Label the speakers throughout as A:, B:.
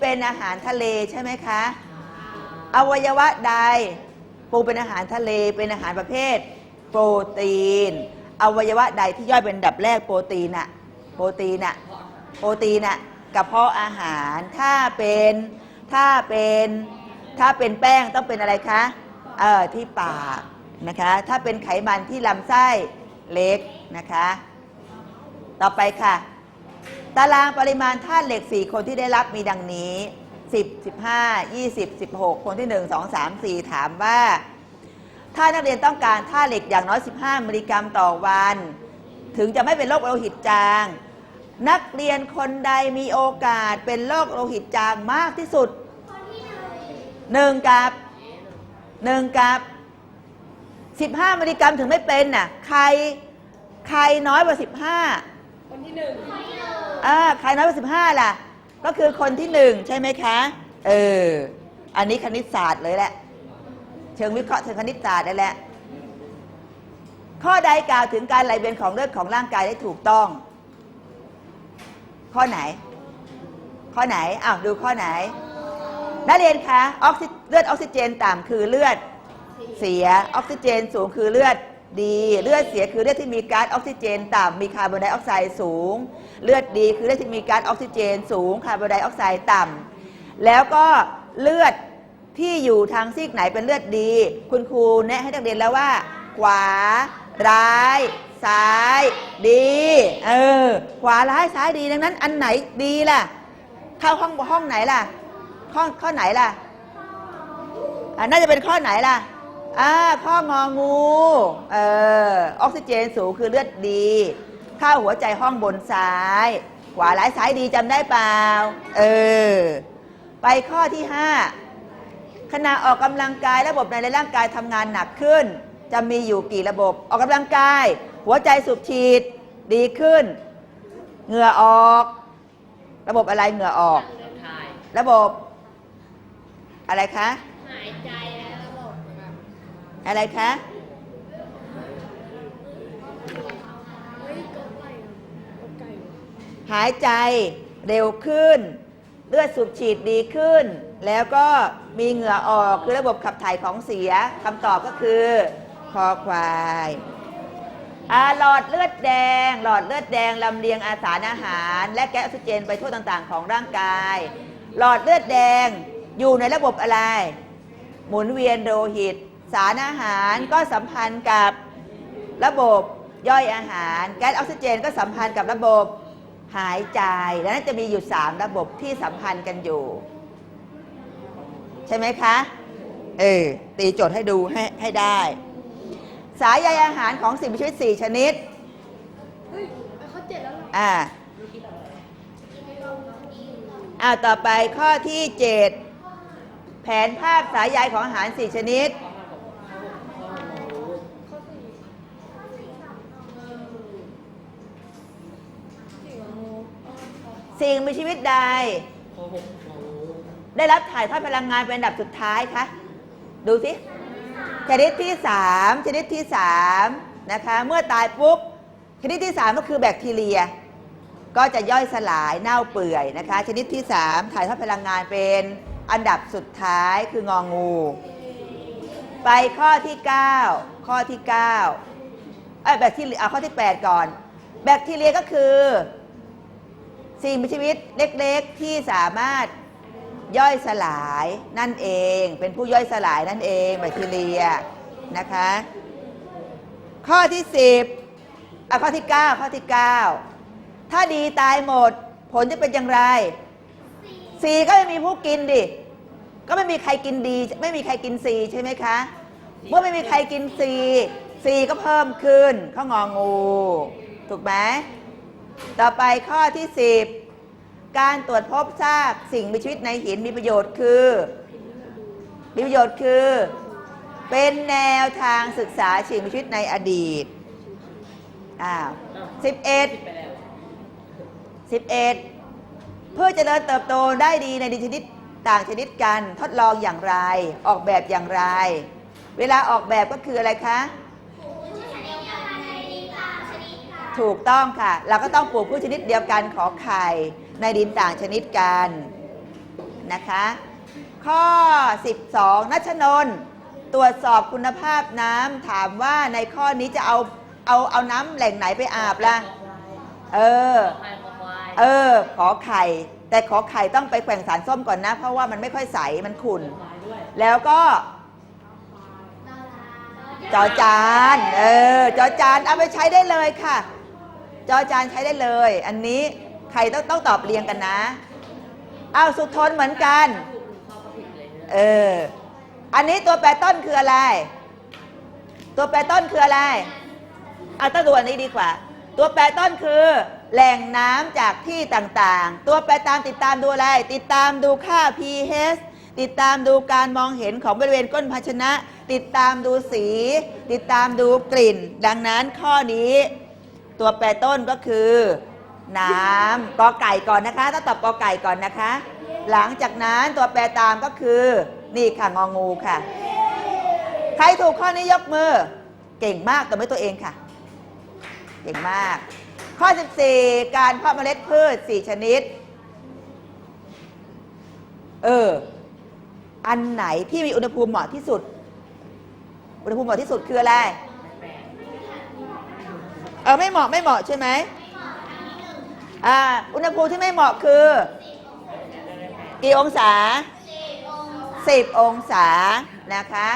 A: เป็นอาหารทะเลใช่ไหมคะ อวัยวะใด ปูเป็นอาหารทะเลเป็นอาหารประเภท โปรตีน อวัยวะใดที่ย่อยเป็นอันดับแรกโปรตีนอะโปรตีนอะโปรตีนอะกระเพาะอาหารถ้าเป็นถ้าเป็นถ้าเป็นแป้งต้องเป็นอะไรคะเออที่ปากนะคะ ถ้าเป็นไขมันที่ลำไส้เล็กนะคะ ต่อไปค่ะ ตารางปริมาณธาตุเหล็ก 4 คนที่ได้รับมีดังนี้ 10 15 20 16 คนที่ 1 2 3 4 ถามว่า ถ้านักเรียนต้องการธาตุเหล็กอย่างน้อย 15 มิลลิกรัมต่อวัน ถึงจะไม่เป็นโรคโลหิตจาง นักเรียนคนใดมีโอกาสเป็นโรคโลหิตจางมากที่สุดหนึ่งกับหนึ่งกับ15มิลลิกรัมถึงไม่เป็นน่ะ ใครใครน้อยกว่า15
B: คนที่หนึ่ง
A: อ่าใครน้อยกว่าสิบห้าล่ะ ก็คือคนที่หนึ่งใช่ไหมคะ เออ อันนี้คณิตศาสตร์เลยแหละ เชิงวิเคราะห์เชิงคณิตศาสตร์ได้แหละ ข้อใดกล่าวถึงการไหลเวียนของเลือดของร่างกายได้ถูกต้อง ข้อไหน ข้อไหน อ้าว ดูข้อไหน นักเรียนคะออกซิเลือดออกซิเจนต่ำคือเลือด เสีย ออกซิเจนสูงคือเลือด ดีเลือดเสียคือเลือดที่มีก๊าซออกซิเจนต่ำมีคาร์บอนไดออกไซด์สูง เลือดดีคือเลือดที่มีก๊าซออกซิเจน สูงคาร์บอนไดออกไซด์ต่ำแล้วก็เลือดที่อยู่ทางซีกไหนเป็นเลือดดี คุณครูแนะให้นักเรียนแล้วว่า ขวา ร้าย ซ้าย ดีเออขวาร้ายซ้ายดีดังนั้นอันไหนดีล่ะ เข้าห้องห้องไหนล่ะ ห้องข้อไหนล่ะอ่าน่าจะเป็นข้อไหนล่ะ อ่าข้ององูเออออกซิเจนสูงคือเลือดดีเข้าหัวใจห้องบนซ้าย ขวาร้ายซ้ายดีจำได้เปล่า เออ ไปข้อที่5ขณะออกกำลังกายระบบในร่างกายทำงานหนักขึ้น จะมีอยู่กี่ระบบ ออกกำลังกาย หัวใจสูบฉีดดีขึ้น เหงื่อออก ระบบอะไรเหงื่อออก
B: เดินถ่าย
A: ระบบ อะไรคะ
B: หายใจ
A: อะไรคะ
B: เฮ้ยกบไก่กบไก่
A: หายใจเร็วขึ้น เลือดสูบฉีดดีขึ้น แล้วก็มีเหงื่อออกคือระบบขับถ่ายของเสียคำตอบก็คือ คอควายหลอดเลือดแดง หลอดเลือดแดงลำเลียงอาสารอาหาร และแก๊สออกซิเจนไปทั่วต่างๆ ของร่างกาย หลอดเลือดแดงอยู่ในระบบอะไร หมุนเวียนโลหิต สารอาหารก็สัมพันธ์กับระบบย่อยอาหาร แก๊สออกซิเจนก็สัมพันธ์กับระบบหายใจดังนั้นจะมีอยู่ 3 ระบบที่สัมพันธ์กันอยู่ ใช่ไหมคะ เออตีโจทย์ให้ดูให้ให้ได้ สายใยอาหารของสิ่งมีชีวิต 4 ชนิด
B: เฮ้ยเขาเจ็ดแล้วเหรอ
A: อ่าอ่าต่อไปข้อที่ 7 แผนภาพสายใยของอาหาร 4 ชนิด สิ่งมีชีวิตใดได้รับถ่ายทอดพลังงานเป็นอันดับสุดท้ายคะดูสิชนิดที่3ชนิดที่3นะคะเมื่อตายปุ๊บชนิดที่3ก็คือแบคทีเรีย ก็จะย่อยสลายเน่าเปื่อยนะคะ ชนิดที่3ถ่ายทอดพลังงานเป็นอันดับสุดท้ายคืององู ไปข้อที่ 9 ข้อที่9เอ้ยแบคทีเรียเอาข้อที่ 8 ก่อน แบคทีเรียก็คือ สิ่งมีชีวิตเล็กๆที่สามารถย่อยสลายนั่นเอง เป็นผู้ย่อยสลายนั่นเองแบคทีเรียนะคะ ข้อที่10อะข้อที่ 9 ข้อที่ 9 ถ้าดีตายหมด ผลจะเป็นอย่างไรสีก็ไม่มีผู้กินดิ ก็ไม่มีใครกินดี ไม่มีใครกินซีใช่ไหมคะ เมื่อไม่มีใครกินซีซีก็เพิ่มขึ้นข้ององู ถูกไหม ต่อไปข้อที่ 10 การตรวจพบซากสิ่งมีชีวิตในหินมีประโยชน์คือ มีประโยชน์คือ เป็นแนวทางศึกษาสิ่งมีชีวิตในอดีตอ้าวสิบเอ็ดสิบเอ็ดเพื่อเจริญเติบโตได้ดีในดินชนิดต่างชนิดกันทดลองอย่างไร ออกแบบอย่างไร เวลาออกแบบก็คืออะไรคะ ถูกต้องค่ะ เราก็ต้องปลูกพืชชนิดเดียวกันขอไข่ในดินต่างชนิดกันนะคะ ข้อ 12 นัชนนท์ตรวจสอบคุณภาพน้ำถามว่าในข้อนี้จะเอาเอาเอาน้ำแหล่งไหนไปอาบล่ะ เออ เออ ขอไข่ แต่ขอไข่ต้องไปแกว่งสารส้มก่อนนะ เพราะว่ามันไม่ค่อยใส มันขุ่น แล้วก็จอจาน เออ จอจานเอาไปใช้ได้เลยค่ะ จอจานใช้ได้เลย อันนี้ใครต้องต้องตอบเรียงกันนะอ้าวสุทนเหมือนกัน เออ อันนี้ตัวแปรต้นคืออะไร ตัวแปรต้นคืออะไรเอาต้องดูอันนี้ดีกว่า ตัวแปรต้นคือ แหล่งน้ำจากที่ต่างๆ ตัวแปรตามติดตามดูอะไร ติดตามดูค่า pH ติดตามดูการมองเห็นของบริเวณก้นภาชนะ ติดตามดูสี ติดตามดูกลิ่น ดังนั้นข้อนี้ ตัวแปรต้นก็คือน้ำกอไก่ก่อนนะคะถ้าตอบกอไก่ก่อนนะคะ หลังจากนั้นตัวแปรตามก็คือ นี่ค่ะงองูค่ะ ใครถูกข้อนี้ยกมือ เก่งมากแต่ไม่ตัวเองค่ะ เก่งมาก ข้อ 14 การเพาะเมล็ดพืช 4 ชนิด เออ อันไหนที่มีอุณหภูมิเหมาะที่สุด อุณหภูมิเหมาะที่สุดคืออะไร เออไม่เหมาะไม่เหมาะใช่ไหมอ่าอุณหภูมิที่ไม่เหมาะคือกี่องศา10องศานะคะ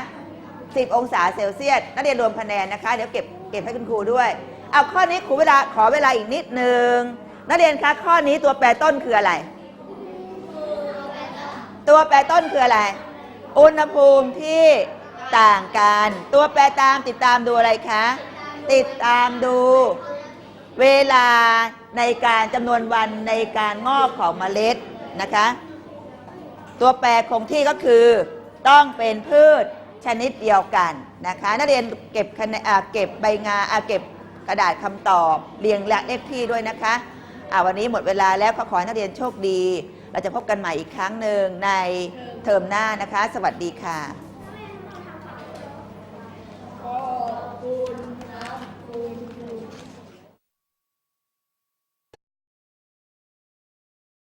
A: 10องศาเซลเซียสนักเรียนรวมคะแนนนะคะ เดี๋ยวเก็บเก็บให้คุณครูด้วย เอาข้อนี้ครูเวลาขอเวลาอีกนิดนึงนักเรียนคะข้อนี้ตัวแปรต้นคืออะไร ตัวแปรต้นคืออะไร อุณหภูมิที่ต่างกัน ตัวแปรตามติดตามดูอะไรคะ ติดตามดู เวลาในการจำนวนวันในการงอกของเมล็ดนะคะ ตัวแปรคงที่ก็คือต้องเป็นพืชชนิดเดียวกันนะคะ นักเรียนเก็บคะแนนเก็บใบงาเก็บกระดาษคำตอบเรียงเลขที่ด้วยนะคะอาวันนี้หมดเวลาแล้วก็ขอให้นักเรียนโชคดี เราจะพบกันใหม่อีกครั้งหนึ่งในเทอมหน้านะคะ สวัสดีค่ะ